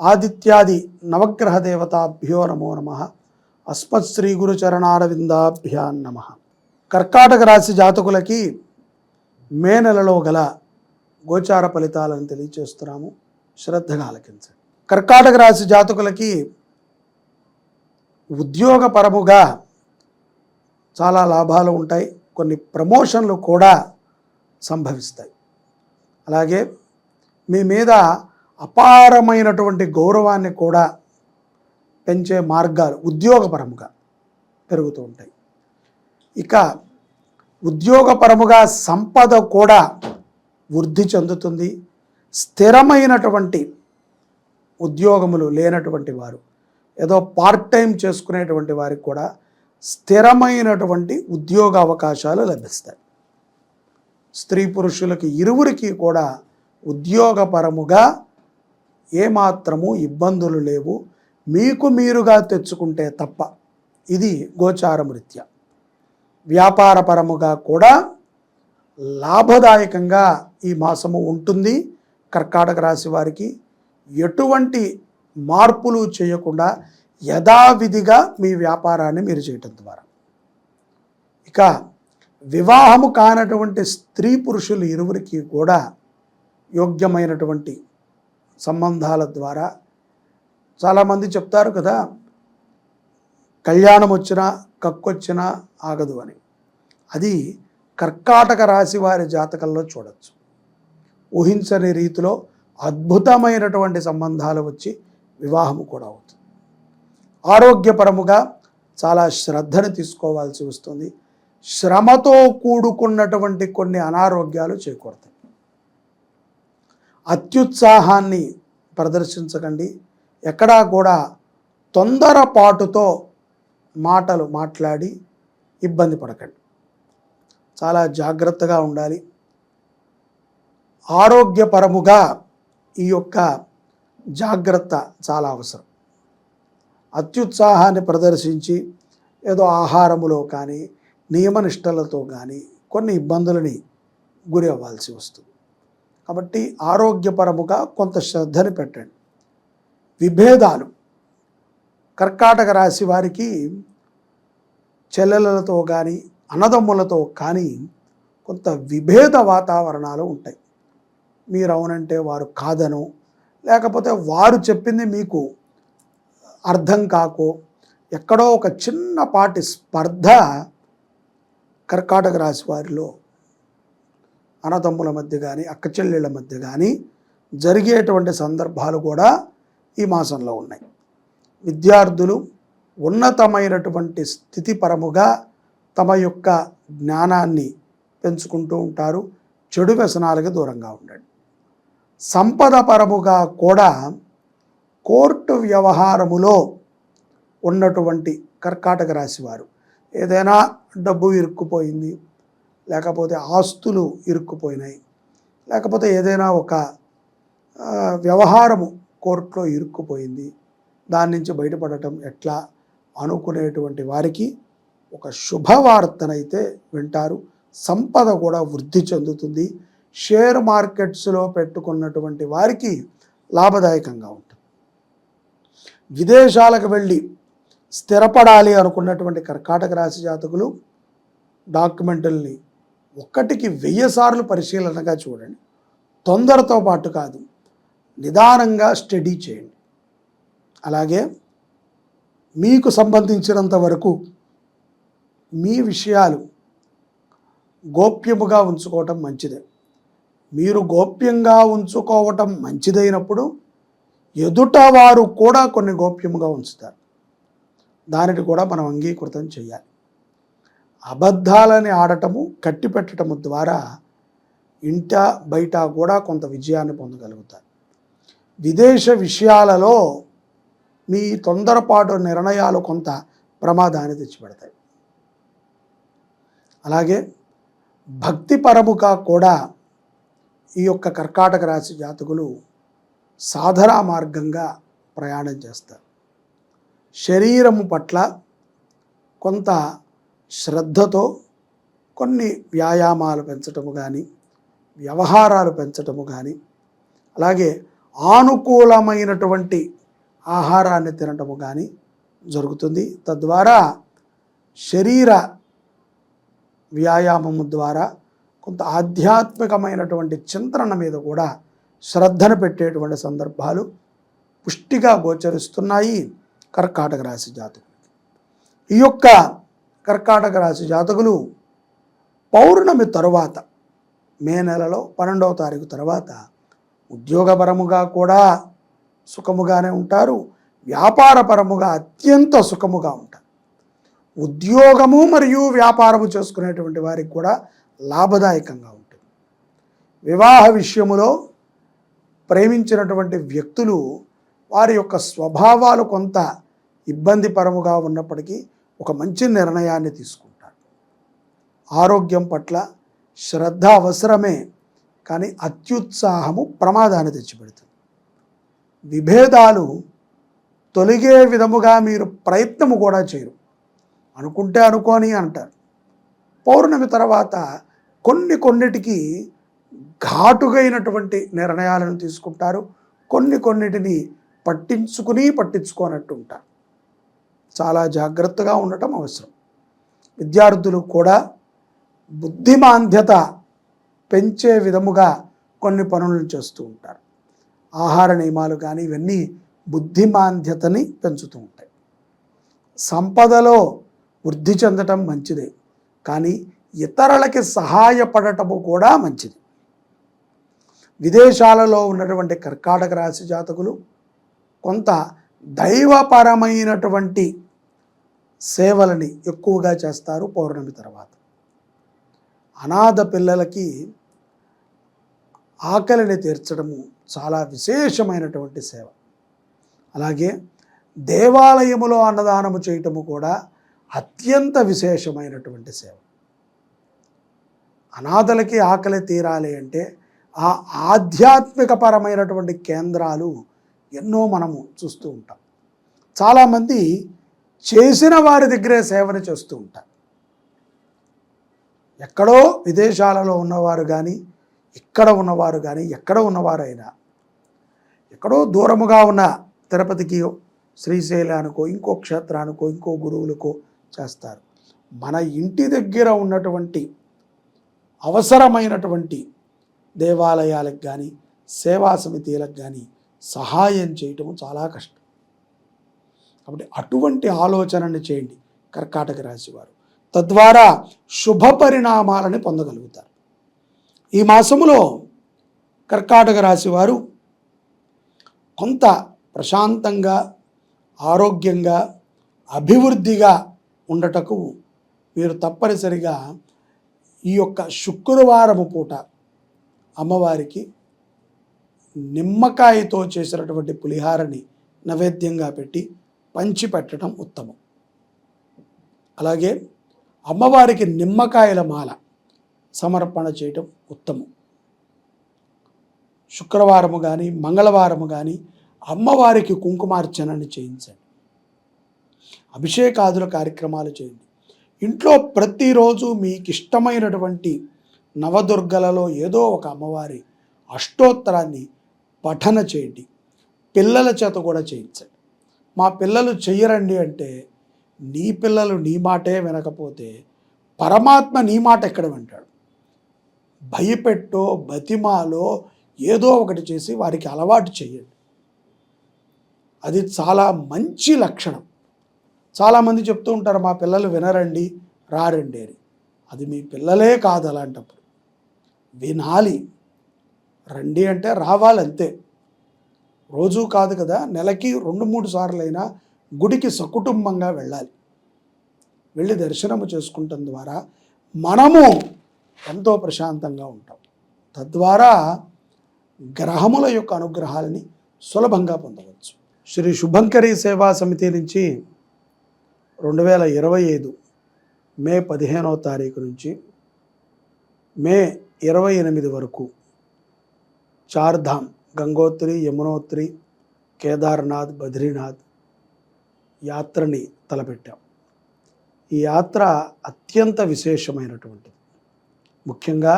ఆదిత్యాది నవగ్రహ దేవతాభ్యో నమో నమ. అస్మత్ శ్రీ గురుచరణారవిందాభ్యాన్ నమ. కర్కాటక రాశి జాతకులకి మే నెలలో గల గోచార ఫలితాలను తెలియచేస్తున్నాము. శ్రద్ధగా ఆలకించండి. కర్కాటక రాశి జాతకులకి ఉద్యోగపరముగా చాలా లాభాలు ఉంటాయి. కొన్ని ప్రమోషన్లు కూడా సంభవిస్తాయి. అలాగే మీ మీద అపారమైనటువంటి గౌరవాన్ని కూడా పెంచే మార్గాలు ఉద్యోగపరముగా పెరుగుతూ ఉంటాయి. ఇక ఉద్యోగపరముగా సంపద కూడా వృద్ధి చెందుతుంది. స్థిరమైనటువంటి ఉద్యోగములు లేనటువంటి వారు ఏదో పార్ట్ టైం చేసుకునేటువంటి వారికి కూడా స్థిరమైనటువంటి ఉద్యోగ అవకాశాలు లభిస్తాయి. స్త్రీ పురుషులకి ఇరువురికి కూడా ఉద్యోగపరముగా ఏమాత్రము ఇబ్బందులు లేవు. మీకు మీరుగా తెచ్చుకుంటే తప్ప. ఇది గోచారమృత్య. వ్యాపారపరముగా కూడా లాభదాయకంగా ఈ మాసము ఉంటుంది. కర్కాటక రాశి వారికి ఎటువంటి మార్పులు చేయకుండా యథావిధిగా మీ వ్యాపారాన్ని మీరు చేయటం ద్వారా. ఇక వివాహము కానటువంటి స్త్రీ పురుషులు ఇరువురికి కూడా యోగ్యమైనటువంటి సంబంధాల ద్వారా. చాలామంది చెప్తారు కదా కళ్యాణం వచ్చినా కక్కొచ్చినా ఆగదు అని. అది కర్కాటక రాశి వారి జాతకంలో చూడొచ్చు. ఊహించని రీతిలో అద్భుతమైనటువంటి సంబంధాలు వచ్చి వివాహము కూడా అవుతుంది. ఆరోగ్యపరముగా చాలా శ్రద్ధను తీసుకోవాల్సి వస్తుంది. శ్రమతో కూడుకున్నటువంటి కొన్ని అనారోగ్యాలు చేకూడతాయి అత్యుత్సాహాన్ని ప్రదర్శించకండి. ఎక్కడా కూడా తొందరపాటుతో మాటలు మాట్లాడి ఇబ్బంది పడకండి. చాలా జాగ్రత్తగా ఉండాలి. ఆరోగ్యపరముగా ఈ యొక్క జాగ్రత్త చాలా అవసరం. అత్యుత్సాహాన్ని ప్రదర్శించి ఏదో ఆహారములో కానీ నియమనిష్టలతో కానీ కొన్ని ఇబ్బందులని గురి అవ్వాల్సి వస్తుంది. కాబట్టి ఆరోగ్యపరముగా కొంత శ్రద్ధని పెట్టండి. విభేదాలు. కర్కాటక రాశి వారికి చెల్లెలతో కానీ అన్నదమ్ములతో కానీ కొంత విభేద వాతావరణాలు ఉంటాయి. మీరు అవునంటే వారు కాదను లేకపోతే వారు చెప్పింది మీకు అర్థం కాకో ఎక్కడో ఒక చిన్నపాటి స్పర్ధ కర్కాటక రాశి వారిలో అన్నదమ్ముల మధ్య కానీ అక్క చెల్లెళ్ళ మధ్య కానీ జరిగేటువంటి సందర్భాలు కూడా ఈ మాసంలో ఉన్నాయి. విద్యార్థులు ఉన్నతమైనటువంటి స్థితిపరముగా తమ యొక్క జ్ఞానాన్ని పెంచుకుంటూ ఉంటారు. చెడు వ్యసనాలకు దూరంగా ఉండండి. సంపద పరముగా కూడా కోర్టు వ్యవహారములో ఉన్నటువంటి కర్కాటక రాశివారు ఏదైనా డబ్బు ఇరుక్కుపోయింది లేకపోతే ఆస్తులు ఇరుక్కుపోయినాయి. లేకపోతే ఏదైనా ఒక వ్యవహారము కోర్టులో ఇరుక్కుపోయింది. దాని నుంచి బయటపడటం ఎట్లా అనుకునేటువంటి వారికి ఒక శుభవార్తనైతే వింటారు. సంపద కూడా వృద్ధి చెందుతుంది. షేర్ మార్కెట్స్లో పెట్టుకున్నటువంటి వారికి లాభదాయకంగా ఉంటుంది. విదేశాలకు వెళ్ళి స్థిరపడాలి అనుకున్నటువంటి కర్కాటక రాశి జాతకులు డాక్యుమెంటల్ని ఒక్కటికి వెయ్యి సార్లు పరిశీలనగా చూడండి. తొందరతో పాటు కాదు నిదానంగా స్టడీ చేయండి. అలాగే మీకు సంబంధించినంత వరకు మీ విషయాలు గోప్యముగా ఉంచుకోవటం మంచిదే. మీరు గోప్యంగా ఉంచుకోవటం మంచిదైనప్పుడు ఎదుట వారు కూడా కొన్ని గోప్యముగా ఉంచుతారు. దానిని కూడా మనం అంగీకృతం చేయాలి. అబద్ధాలని ఆడటము కట్టి పెట్టడము ద్వారా ఇంట బయట కూడా కొంత విజయాన్ని పొందగలుగుతారు. విదేశ విషయాలలో మీ తొందరపాటు నిర్ణయాలు కొంత ప్రమాదాన్ని తెచ్చిపెడతాయి. అలాగే భక్తిపరముగా కూడా ఈ యొక్క కర్కాటక రాశి జాతకులు సాధనా మార్గంగా ప్రయాణం చేస్తారు. శరీరము పట్ల కొంత శ్రద్ధతో కొన్ని వ్యాయామాలు పెంచటము కానీ వ్యవహారాలు పెంచటము కానీ అలాగే ఆనుకూలమైనటువంటి ఆహారాన్ని తినటము కానీ జరుగుతుంది. తద్వారా శరీర వ్యాయామము ద్వారా కొంత ఆధ్యాత్మికమైనటువంటి చింతన మీద కూడా శ్రద్ధను పెట్టేటువంటి సందర్భాలు పుష్టిగా గోచరిస్తున్నాయి కర్కాటక రాశి జాతకులు ఈ యొక్క కర్కాటక రాశి జాతకులు పౌర్ణమి తరువాత మే నెలలో పన్నెండవ తారీఖు తర్వాత ఉద్యోగపరముగా కూడా సుఖముగానే ఉంటారు. వ్యాపారపరముగా అత్యంత సుఖముగా ఉంటారు. ఉద్యోగము మరియు వ్యాపారము చేసుకునేటువంటి వారికి కూడా లాభదాయకంగా ఉంటుంది. వివాహ విషయములో ప్రేమించినటువంటి వ్యక్తులు వారి యొక్క స్వభావాలు కొంత ఇబ్బందిపరముగా ఉన్నప్పటికీ ఒక మంచి నిర్ణయాన్ని తీసుకుంటారు ఆరోగ్యం పట్ల శ్రద్ధ అవసరమే కానీ అత్యుత్సాహము ప్రమాదాన్ని తెచ్చిపెడుతుంది. విభేదాలు తొలగే విధముగా మీరు ప్రయత్నము కూడా చేయరు. అనుకుంటే అనుకోని అంటారు. పౌర్ణమి తర్వాత కొన్ని కొన్నిటికి ఘాటుగైనటువంటి నిర్ణయాలను తీసుకుంటారు. కొన్ని కొన్నిటిని పట్టించుకుని పట్టించుకోనట్టు ఉంటారు. చాలా జాగ్రత్తగా ఉండటం అవసరం. విద్యార్థులు కూడా బుద్ధిమాంద్యత పెంచే విధముగా కొన్ని పనులను చేస్తూ ఉంటారు. ఆహార నియమాలు కానీ ఇవన్నీ బుద్ధిమాంద్యతని పెంచుతూ ఉంటాయి. సంపదలో వృద్ధి చెందటం మంచిదే కానీ ఇతరులకి సహాయపడటము కూడా మంచిది. విదేశాలలో ఉన్నటువంటి కర్కాటక రాశి జాతకులు కొంత దైవపరమైనటువంటి సేవలని ఎక్కువగా చేస్తారు పౌర్ణమి తర్వాత. అనాథ పిల్లలకి ఆకలిని తీర్చడము చాలా విశేషమైనటువంటి సేవ. అలాగే దేవాలయములో అన్నదానము చేయటము కూడా అత్యంత విశేషమైనటువంటి సేవ. అనాథలకి ఆకలి తీరాలి అంటే ఆ ఆధ్యాత్మికపరమైనటువంటి కేంద్రాలు ఎన్నో మనము చూస్తూ ఉంటాం. చాలామంది చేసిన వారి దగ్గరే సేవను చేస్తూ ఉంటారు. ఎక్కడో విదేశాలలో ఉన్నవారు కానీ ఇక్కడ ఉన్నవారు కానీ ఎక్కడ ఉన్నవారైనా ఎక్కడో దూరముగా ఉన్న తిరుపతికి శ్రీశైలానికో ఇంకో క్షేత్రానికో ఇంకో గురువులకో చేస్తారు. మన ఇంటి దగ్గర ఉన్నటువంటి అవసరమైనటువంటి దేవాలయాలకు కానీ సేవా సమితిలకు కానీ సహాయం చేయటం చాలా కష్టం. కాబట్టి అటువంటి ఆలోచనని చేయండి కర్కాటక రాశి వారు. తద్వారా శుభ పరిణామాలని పొందగలుగుతారు. ఈ మాసములో కర్కాటక రాశి వారు కొంత ప్రశాంతంగా ఆరోగ్యంగా అభివృద్ధిగా ఉండటకు మీరు తప్పనిసరిగా ఈ యొక్క శుక్రవారము పూట అమ్మవారికి నిమ్మకాయతో చేసినటువంటి పులిహారని నైవేద్యంగా పెట్టి పంచి పెట్టడం ఉత్తమం. అలాగే అమ్మవారికి నిమ్మకాయల మాల సమర్పణ చేయటం ఉత్తమం. శుక్రవారము కానీ మంగళవారము కానీ అమ్మవారికి కుంకుమార్చనని చేయించండి. అభిషేకాదుల కార్యక్రమాలు చేయండి. ఇంట్లో ప్రతిరోజు మీకు ఇష్టమైనటువంటి నవదుర్గలలో ఏదో ఒక అమ్మవారి అష్టోత్తరాన్ని పఠన చేయండి. పిల్లల చేత కూడా చేయించండి. మా పిల్లలు చెయ్యరండి అంటే నీ పిల్లలు నీ మాటే వినకపోతే పరమాత్మ నీ మాట ఎక్కడ వింటాడు? భయపెట్టో బతిమాలో ఏదో ఒకటి చేసి వారికి అలవాటు చేయండి అది చాలా మంచి లక్షణం. చాలామంది చెప్తూ ఉంటారు మా పిల్లలు వినరండి రారండి అని. అది మీ పిల్లలే కాదు అలాంటప్పుడు. వినాలి. రండి అంటే రావాలి అంతే రోజు కాదు కదా నెలకి రెండు మూడు సార్లైనా గుడికి సకుటుంబంగా వెళ్ళాలి. వెళ్ళి దర్శనము చేసుకుంటం ద్వారా మనము ఎంతో ప్రశాంతంగా ఉంటాం. తద్వారా గ్రహముల యొక్క అనుగ్రహాలని సులభంగా పొందవచ్చు. శ్రీ శుభంకరి సేవా సమితి నుంచి రెండు వేల ఇరవై ఐదు మే పదిహేనవ తారీఖు నుంచి మే ఇరవై ఎనిమిది వరకు చార్ధామ్ గంగోత్రి యమునోత్రి కేదార్నాథ్ బద్రీనాథ్ యాత్రని తలపెట్టాం. ఈ యాత్ర అత్యంత విశేషమైనటువంటిది. ముఖ్యంగా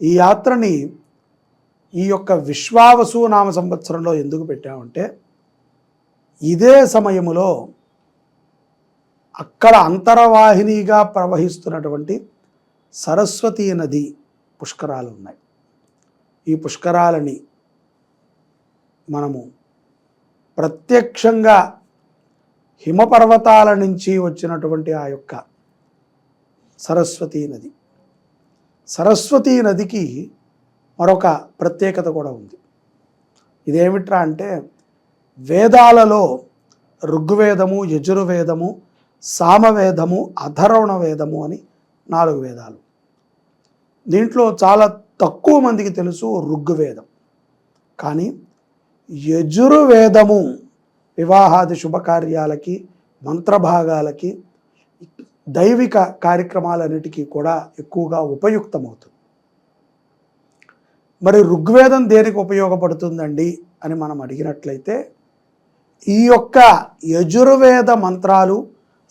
ఈ యాత్రని ఈ యొక్క విశ్వావసు నామ సంవత్సరంలో ఎందుకు పెట్టామంటే ఇదే సమయములో అక్కడ అంతరవాహినిగా ప్రవహిస్తున్నటువంటి సరస్వతీ నది పుష్కరాలు ఉన్నాయి ఈ పుష్కరాలని మనము ప్రత్యక్షంగా హిమపర్వతాల నుంచి వచ్చినటువంటి ఆ యొక్క సరస్వతీ నది. సరస్వతీ నదికి మరొక ప్రత్యేకత కూడా ఉంది. ఇదేమిట్రా అంటే వేదాలలో ఋగ్వేదము యజుర్వేదము సామవేదము అధర్వణ వేదము అని నాలుగు వేదాలు. దీంట్లో చాలా తక్కువ మందికి తెలుసు ఋగ్వేదం. కానీ యజుర్వేదము వివాహాది శుభకార్యాలకి మంత్రభాగాలకి దైవిక కార్యక్రమాలన్నిటికీ కూడా ఎక్కువగా ఉపయుక్తమవుతుంది. మరి ఋగ్వేదం దేనికి ఉపయోగపడుతుందండి అని మనం అడిగినట్లయితే ఈ యొక్క యజుర్వేద మంత్రాలు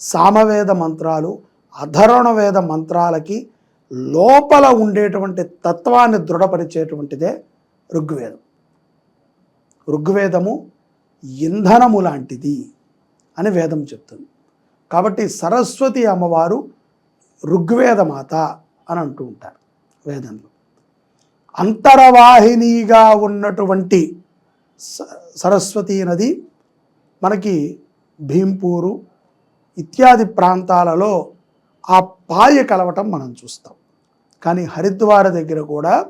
సామవేద మంత్రాలు అధర్వణవేద మంత్రాలకి లోపల ఉండేటువంటి తత్వాన్ని దృఢపరిచేటువంటిదే ఋగ్వేదం. ఋగ్వేదము ఇంధనము లాంటిది అని వేదం చెప్తుంది. కాబట్టి సరస్వతి అమ్మవారు ఋగ్వేదమాత అని అంటూ ఉంటారు వేదంలో. అంతరవాహినిగా ఉన్నటువంటి స- సరస్వతీ నది మనకి భీంపూరు ఇత్యాది ప్రాంతాలలో ఆ పాయ కలవటం మనం చూస్తాం. కానీ హరిద్వార దగ్గర కూడా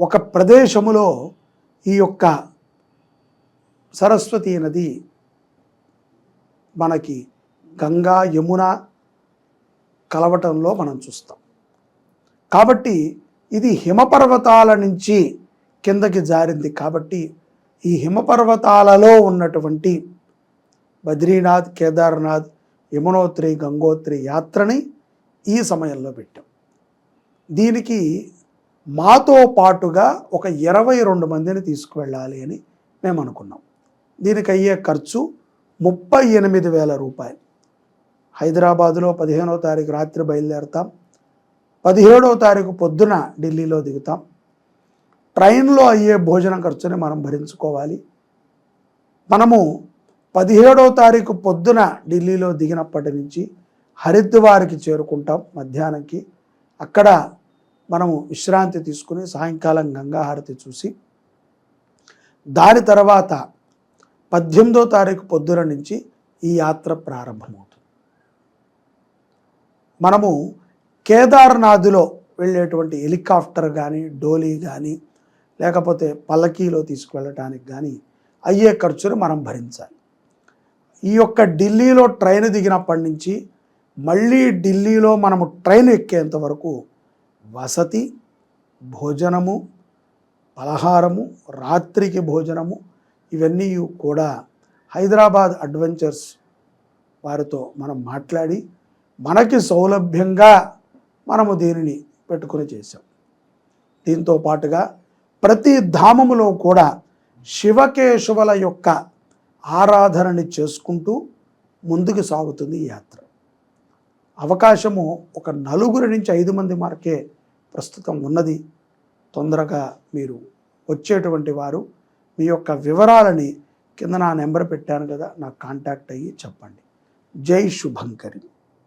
ఒక ప్రదేశములో ఈ యొక్క సరస్వతీ నది మనకి గంగా యమున కలవటంలో మనం చూస్తాం. కాబట్టి ఇది హిమపర్వతాల నుంచి కిందకి జారింది. కాబట్టి ఈ హిమపర్వతాలలో ఉన్నటువంటి బద్రీనాథ్ కేదార్నాథ్ యమునోత్రి గంగోత్రి యాత్రని ఈ సమయంలో పెట్టాం. దీనికి మాతో పాటుగా ఒక ఇరవై రెండు మందిని తీసుకువెళ్ళాలి అని మేము అనుకున్నాం దీనికి అయ్యే ఖర్చు ముప్పై ఎనిమిది వేల రూపాయలు. హైదరాబాదులో పదిహేనవ తారీఖు రాత్రి బయలుదేరతాం. పదిహేడో తారీఖు పొద్దున ఢిల్లీలో దిగుతాం. ట్రైన్లో అయ్యే భోజనం ఖర్చుని మనం భరించుకోవాలి. మనము పదిహేడో తారీఖు పొద్దున ఢిల్లీలో దిగినప్పటి నుంచి హరిద్వార్కి చేరుకుంటాం మధ్యాహ్నంకి. అక్కడ మనము విశ్రాంతి తీసుకుని సాయంకాలం గంగాహారతి చూసి దాని తర్వాత పద్దెనిమిదో తారీఖు పొద్దున నుంచి ఈ యాత్ర ప్రారంభమవుతుంది. మనము కేదార్నాథ్లో వెళ్ళేటువంటి హెలికాప్టర్ కానీ డోలీ కానీ లేకపోతే పల్లకీలో తీసుకువెళ్ళటానికి కానీ అయ్యే ఖర్చును మనం భరించాలి. ఈ యొక్క ఢిల్లీలో ట్రైన్ దిగినప్పటి నుంచి మళ్ళీ ఢిల్లీలో మనము ట్రైన్ ఎక్కేంత వరకు వసతి భోజనము పలహారము రాత్రికి భోజనము ఇవన్నీ కూడా హైదరాబాద్ అడ్వెంచర్స్ వారితో మనం మాట్లాడి మనకి సౌలభ్యంగా మనము దీనిని పెట్టుకుని చేశాం. దీంతో పాటుగా ప్రతి ధామములో కూడా శివకేశవుల యొక్క ఆరాధనని చేసుకుంటూ ముందుకు సాగుతుంది ఈ యాత్ర. అవకాశము ఒక నలుగురి నుంచి ఐదు మంది మార్కే ప్రస్తుతం ఉన్నది. తొందరగా మీరు వచ్చేటువంటి వారు మీ యొక్క వివరాలని కింద నా నెంబర్ పెట్టాను కదా నాకు కాంటాక్ట్ అయ్యి చెప్పండి. జై శుభంకరి.